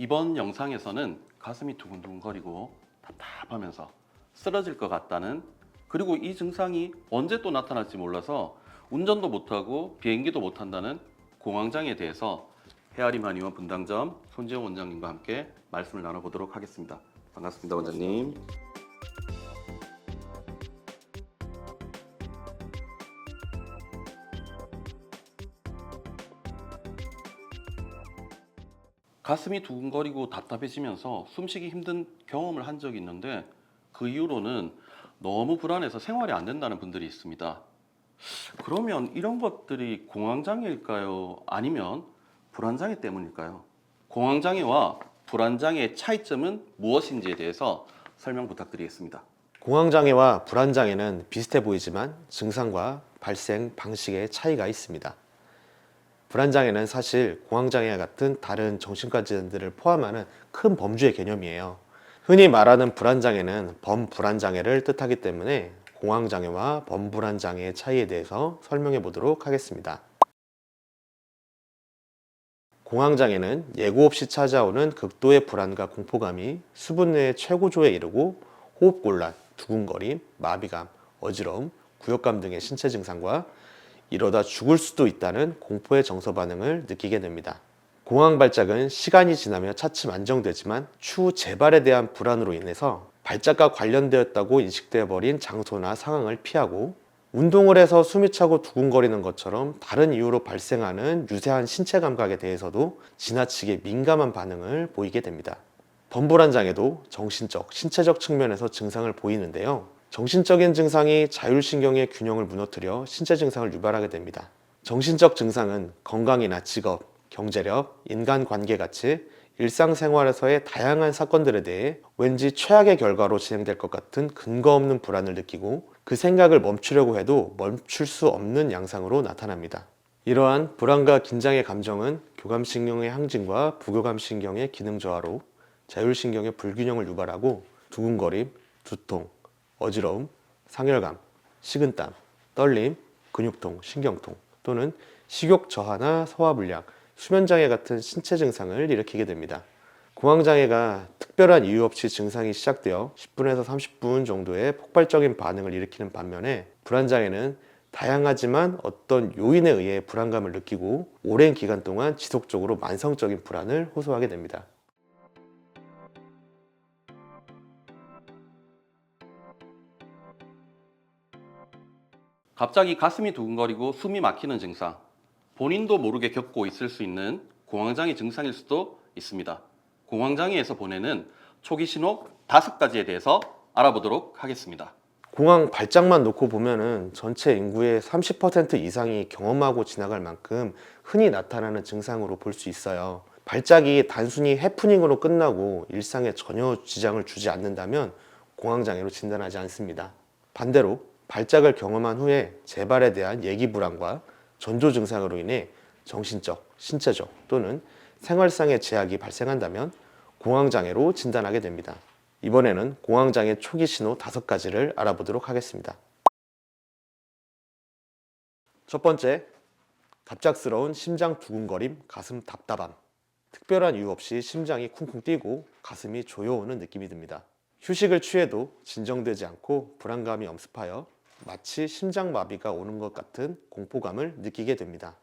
이번 영상에서는 가슴이 두근두근거리고 답답하면서 쓰러질 것 같다는 그리고 이 증상이 언제 또 나타날지 몰라서 운전도 못하고 비행기도 못한다는 공황장애에 대해서 헤아림 한의원 분당점 손지영 원장님과 함께 말씀을 나눠보도록 하겠습니다. 반갑습니다, 원장님. 가슴이 두근거리고 답답해지면서 숨쉬기 힘든 경험을 한 적이 있는데 그 이후로는 너무 불안해서 생활이 안 된다는 분들이 있습니다. 그러면 이런 것들이 공황장애일까요? 아니면 불안장애 때문일까요? 공황장애와 불안장애의 차이점은 무엇인지에 대해서 설명 부탁드리겠습니다. 공황장애와 불안장애는 비슷해 보이지만 증상과 발생 방식에 차이가 있습니다. 불안장애는 사실 공황장애와 같은 다른 정신과 질환들을 포함하는 큰 범주의 개념이에요. 흔히 말하는 불안장애는 범불안장애를 뜻하기 때문에 공황장애와 범불안장애의 차이에 대해서 설명해 보도록 하겠습니다. 공황장애는 예고 없이 찾아오는 극도의 불안과 공포감이 수분 내의 최고조에 이르고 호흡곤란, 두근거림, 마비감, 어지러움, 구역감 등의 신체 증상과 이러다 죽을 수도 있다는 공포의 정서 반응을 느끼게 됩니다. 공황 발작은 시간이 지나며 차츰 안정되지만 추후 재발에 대한 불안으로 인해서 발작과 관련되었다고 인식되어 버린 장소나 상황을 피하고 운동을 해서 숨이 차고 두근거리는 것처럼 다른 이유로 발생하는 유사한 신체 감각에 대해서도 지나치게 민감한 반응을 보이게 됩니다. 범불안 장애도 정신적, 신체적 측면에서 증상을 보이는데요. 정신적인 증상이 자율신경의 균형을 무너뜨려 신체 증상을 유발하게 됩니다. 정신적 증상은 건강이나 직업, 경제력, 인간관계 가치, 일상생활에서의 다양한 사건들에 대해 왠지 최악의 결과로 진행될 것 같은 근거 없는 불안을 느끼고 그 생각을 멈추려고 해도 멈출 수 없는 양상으로 나타납니다. 이러한 불안과 긴장의 감정은 교감신경의 항진과 부교감신경의 기능 저하로 자율신경의 불균형을 유발하고 두근거림, 두통, 어지러움, 상열감, 식은땀, 떨림, 근육통, 신경통 또는 식욕 저하나 소화 불량, 수면 장애 같은 신체 증상을 일으키게 됩니다. 공황 장애가 특별한 이유 없이 증상이 시작되어 10분에서 30분 정도의 폭발적인 반응을 일으키는 반면에 불안 장애는 다양하지만 어떤 요인에 의해 불안감을 느끼고 오랜 기간 동안 지속적으로 만성적인 불안을 호소하게 됩니다. 갑자기 가슴이 두근거리고 숨이 막히는 증상, 본인도 모르게 겪고 있을 수 있는 공황장애 증상일 수도 있습니다. 공황장애에서 보내는 초기 신호 다섯 가지에 대해서 알아보도록 하겠습니다. 공황 발작만 놓고 보면은 전체 인구의 30% 이상이 경험하고 지나갈 만큼 흔히 나타나는 증상으로 볼 수 있어요. 발작이 단순히 해프닝으로 끝나고 일상에 전혀 지장을 주지 않는다면 공황장애로 진단하지 않습니다. 반대로 발작을 경험한 후에 재발에 대한 예기 불안과 전조 증상으로 인해 정신적, 신체적 또는 생활상의 제약이 발생한다면 공황장애로 진단하게 됩니다. 이번에는 공황장애 초기 신호 다섯 가지를 알아보도록 하겠습니다. 첫 번째, 갑작스러운 심장 두근거림, 가슴 답답함. 특별한 이유 없이 심장이 쿵쿵 뛰고 가슴이 조여오는 느낌이 듭니다. 휴식을 취해도 진정되지 않고 불안감이 엄습하여 마치 심장마비가 오는 것 같은 공포감을 느끼게 됩니다.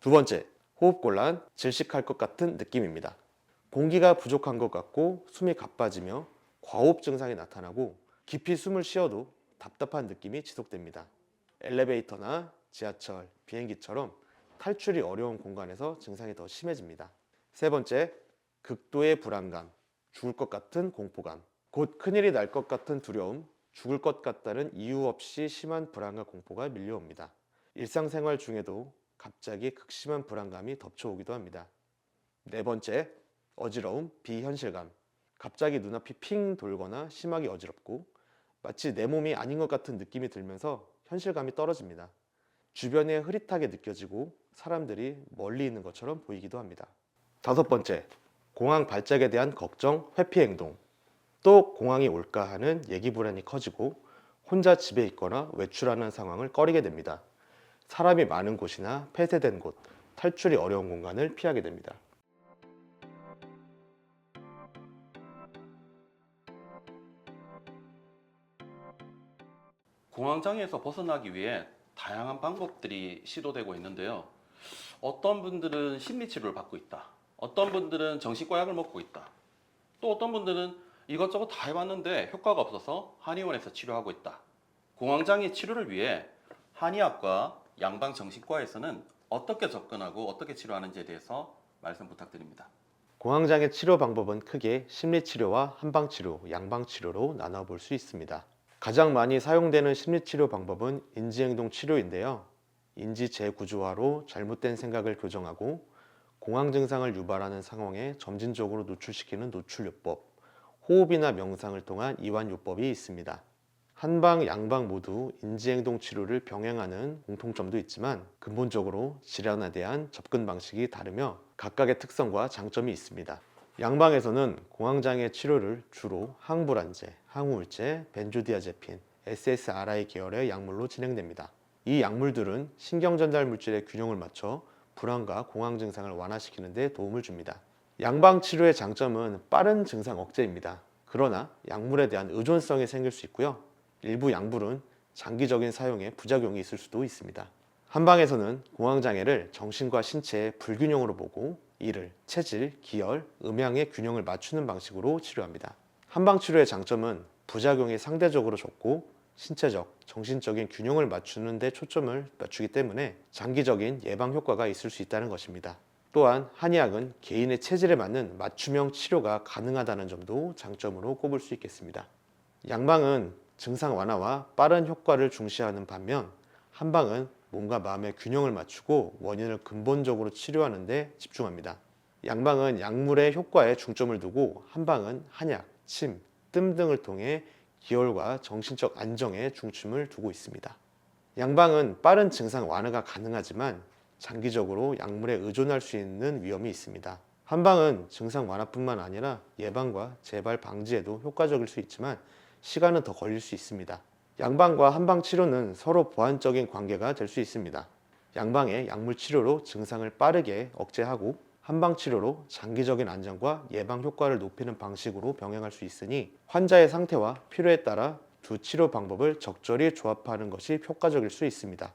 두 번째, 호흡곤란, 질식할 것 같은 느낌입니다. 공기가 부족한 것 같고 숨이 가빠지며 과호흡 증상이 나타나고 깊이 숨을 쉬어도 답답한 느낌이 지속됩니다. 엘리베이터나 지하철, 비행기처럼 탈출이 어려운 공간에서 증상이 더 심해집니다. 세 번째, 극도의 불안감, 죽을 것 같은 공포감, 곧 큰일이 날 것 같은 두려움, 죽을 것 같다는 이유 없이 심한 불안과 공포가 밀려옵니다. 일상생활 중에도 갑자기 극심한 불안감이 덮쳐오기도 합니다. 네 번째, 어지러움, 비현실감. 갑자기 눈앞이 핑 돌거나 심하게 어지럽고 마치 내 몸이 아닌 것 같은 느낌이 들면서 현실감이 떨어집니다. 주변에 흐릿하게 느껴지고 사람들이 멀리 있는 것처럼 보이기도 합니다. 다섯 번째, 공황 발작에 대한 걱정, 회피 행동. 또 공항이 올까 하는 예기 불안이 커지고 혼자 집에 있거나 외출하는 상황을 꺼리게 됩니다. 사람이 많은 곳이나 폐쇄된 곳, 탈출이 어려운 공간을 피하게 됩니다. 공황장애에서 벗어나기 위해 다양한 방법들이 시도되고 있는데요. 어떤 분들은 심리치료를 받고 있다. 어떤 분들은 정신과 약을 먹고 있다. 또 어떤 분들은 이것저것 다 해봤는데 효과가 없어서 한의원에서 치료하고 있다. 공황장애 치료를 위해 한의학과 양방정신과에서는 어떻게 접근하고 어떻게 치료하는지에 대해서 말씀 부탁드립니다. 공황장애 치료 방법은 크게 심리치료와 한방치료, 양방치료로 나눠볼 수 있습니다. 가장 많이 사용되는 심리치료 방법은 인지행동 치료인데요. 인지 재구조화로 잘못된 생각을 교정하고 공황 증상을 유발하는 상황에 점진적으로 노출시키는 노출요법, 호흡이나 명상을 통한 이완요법이 있습니다. 한방, 양방 모두 인지행동 치료를 병행하는 공통점도 있지만 근본적으로 질환에 대한 접근 방식이 다르며 각각의 특성과 장점이 있습니다. 양방에서는 공황장애 치료를 주로 항불안제, 항우울제, 벤조디아제핀, SSRI 계열의 약물로 진행됩니다. 이 약물들은 신경전달 물질의 균형을 맞춰 불안과 공황 증상을 완화시키는 데 도움을 줍니다. 양방 치료의 장점은 빠른 증상 억제입니다. 그러나 약물에 대한 의존성이 생길 수 있고요. 일부 약물은 장기적인 사용에 부작용이 있을 수도 있습니다. 한방에서는 공황장애를 정신과 신체의 불균형으로 보고 이를 체질, 기혈, 음양의 균형을 맞추는 방식으로 치료합니다. 한방 치료의 장점은 부작용이 상대적으로 적고 신체적, 정신적인 균형을 맞추는 데 초점을 맞추기 때문에 장기적인 예방 효과가 있을 수 있다는 것입니다. 또한 한의학은 개인의 체질에 맞는 맞춤형 치료가 가능하다는 점도 장점으로 꼽을 수 있겠습니다. 양방은 증상 완화와 빠른 효과를 중시하는 반면 한방은 몸과 마음의 균형을 맞추고 원인을 근본적으로 치료하는 데 집중합니다. 양방은 약물의 효과에 중점을 두고 한방은 한약, 침, 뜸 등을 통해 기혈과 정신적 안정에 중점을 두고 있습니다. 양방은 빠른 증상 완화가 가능하지만 장기적으로 약물에 의존할 수 있는 위험이 있습니다. 한방은 증상 완화뿐만 아니라 예방과 재발 방지에도 효과적일 수 있지만 시간은 더 걸릴 수 있습니다. 양방과 한방 치료는 서로 보완적인 관계가 될 수 있습니다. 양방의 약물 치료로 증상을 빠르게 억제하고 한방 치료로 장기적인 안정과 예방 효과를 높이는 방식으로 병행할 수 있으니 환자의 상태와 필요에 따라 두 치료 방법을 적절히 조합하는 것이 효과적일 수 있습니다.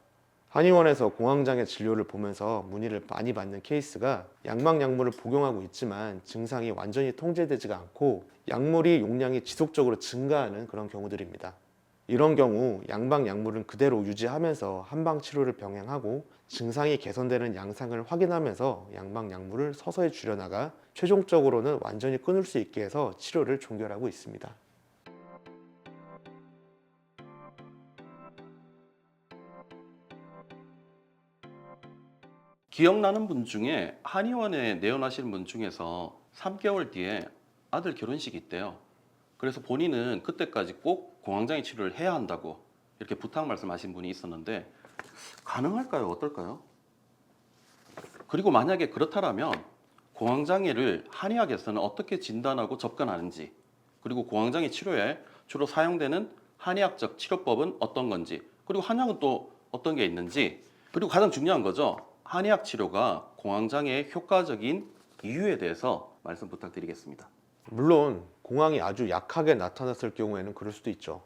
한의원에서 공황장애 진료를 보면서 문의를 많이 받는 케이스가 양방 약물을 복용하고 있지만 증상이 완전히 통제되지가 않고 약물이 용량이 지속적으로 증가하는 그런 경우들입니다. 이런 경우 양방 약물은 그대로 유지하면서 한방 치료를 병행하고 증상이 개선되는 양상을 확인하면서 양방 약물을 서서히 줄여나가 최종적으로는 완전히 끊을 수 있게 해서 치료를 종결하고 있습니다. 기억나는 분 중에 한의원에 내원하시는 분 중에서 3개월 뒤에 아들 결혼식이 있대요. 그래서 본인은 그때까지 꼭 공황장애 치료를 해야 한다고 이렇게 부탁 말씀하신 분이 있었는데 가능할까요? 어떨까요? 그리고 만약에 그렇다라면 공황장애를 한의학에서는 어떻게 진단하고 접근하는지 그리고 공황장애 치료에 주로 사용되는 한의학적 치료법은 어떤 건지 그리고 한약은 또 어떤 게 있는지 그리고 가장 중요한 거죠. 한의학 치료가 공황장애에 효과적인 이유에 대해서 말씀 부탁드리겠습니다. 물론 공황이 아주 약하게 나타났을 경우에는 그럴 수도 있죠.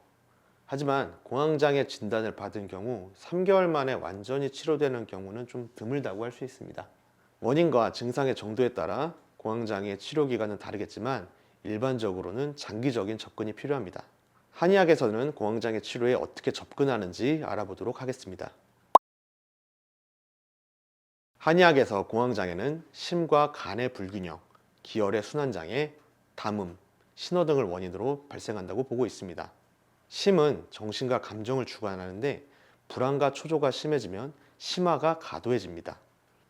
하지만 공황장애 진단을 받은 경우 3개월 만에 완전히 치료되는 경우는 좀 드물다고 할 수 있습니다. 원인과 증상의 정도에 따라 공황장애 치료 기간은 다르겠지만 일반적으로는 장기적인 접근이 필요합니다. 한의학에서는 공황장애 치료에 어떻게 접근하는지 알아보도록 하겠습니다. 한의학에서 공황장애는 심과 간의 불균형, 기혈의 순환장애, 담음, 신호 등을 원인으로 발생한다고 보고 있습니다. 심은 정신과 감정을 주관하는데 불안과 초조가 심해지면 심화가 가도해집니다.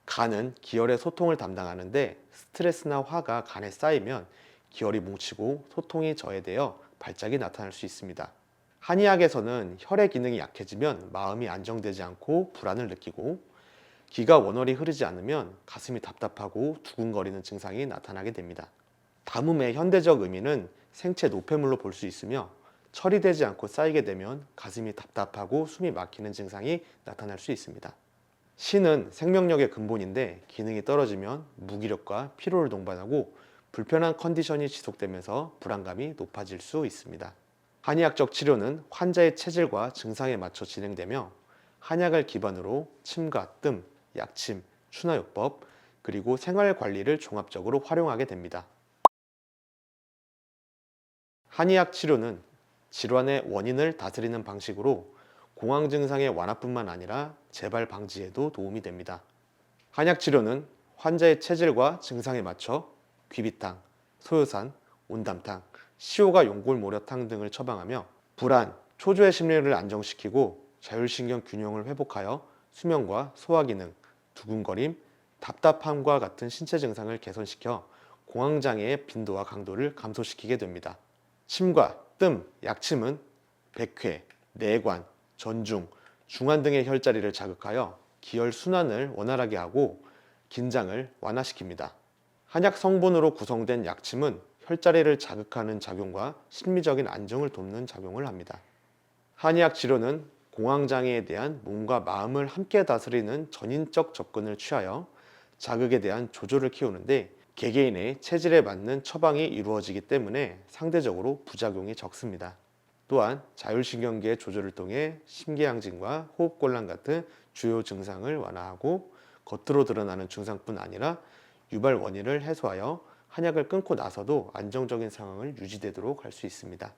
간은 기혈의 소통을 담당하는데 스트레스나 화가 간에 쌓이면 기혈이 뭉치고 소통이 저해되어 발작이 나타날 수 있습니다. 한의학에서는 혈의 기능이 약해지면 마음이 안정되지 않고 불안을 느끼고 기가 원활히 흐르지 않으면 가슴이 답답하고 두근거리는 증상이 나타나게 됩니다. 담음의 현대적 의미는 생체 노폐물로 볼 수 있으며 처리되지 않고 쌓이게 되면 가슴이 답답하고 숨이 막히는 증상이 나타날 수 있습니다. 신은 생명력의 근본인데 기능이 떨어지면 무기력과 피로를 동반하고 불편한 컨디션이 지속되면서 불안감이 높아질 수 있습니다. 한의학적 치료는 환자의 체질과 증상에 맞춰 진행되며 한약을 기반으로 침과 뜸, 약침, 추나요법, 그리고 생활 관리를 종합적으로 활용하게 됩니다. 한의학 치료는 질환의 원인을 다스리는 방식으로 공황 증상의 완화뿐만 아니라 재발 방지에도 도움이 됩니다. 한약 치료는 환자의 체질과 증상에 맞춰 귀비탕, 소요산, 온담탕, 시오가 용골 모려탕 등을 처방하며 불안, 초조의 심리를 안정시키고 자율신경 균형을 회복하여 수면과 소화 기능, 두근거림, 답답함과 같은 신체 증상을 개선시켜 공황장애의 빈도와 강도를 감소시키게 됩니다. 침과 뜸, 약침은 백회, 내관, 전중, 중환 등의 혈자리를 자극하여 기혈 순환을 원활하게 하고 긴장을 완화시킵니다. 한약 성분으로 구성된 약침은 혈자리를 자극하는 작용과 심리적인 안정을 돕는 작용을 합니다. 한의학 치료는 공황장애에 대한 몸과 마음을 함께 다스리는 전인적 접근을 취하여 자극에 대한 조절을 키우는데 개개인의 체질에 맞는 처방이 이루어지기 때문에 상대적으로 부작용이 적습니다. 또한 자율신경계의 조절을 통해 심계양진과 호흡곤란 같은 주요 증상을 완화하고 겉으로 드러나는 증상뿐 아니라 유발 원인을 해소하여 한약을 끊고 나서도 안정적인 상황을 유지되도록 할 수 있습니다.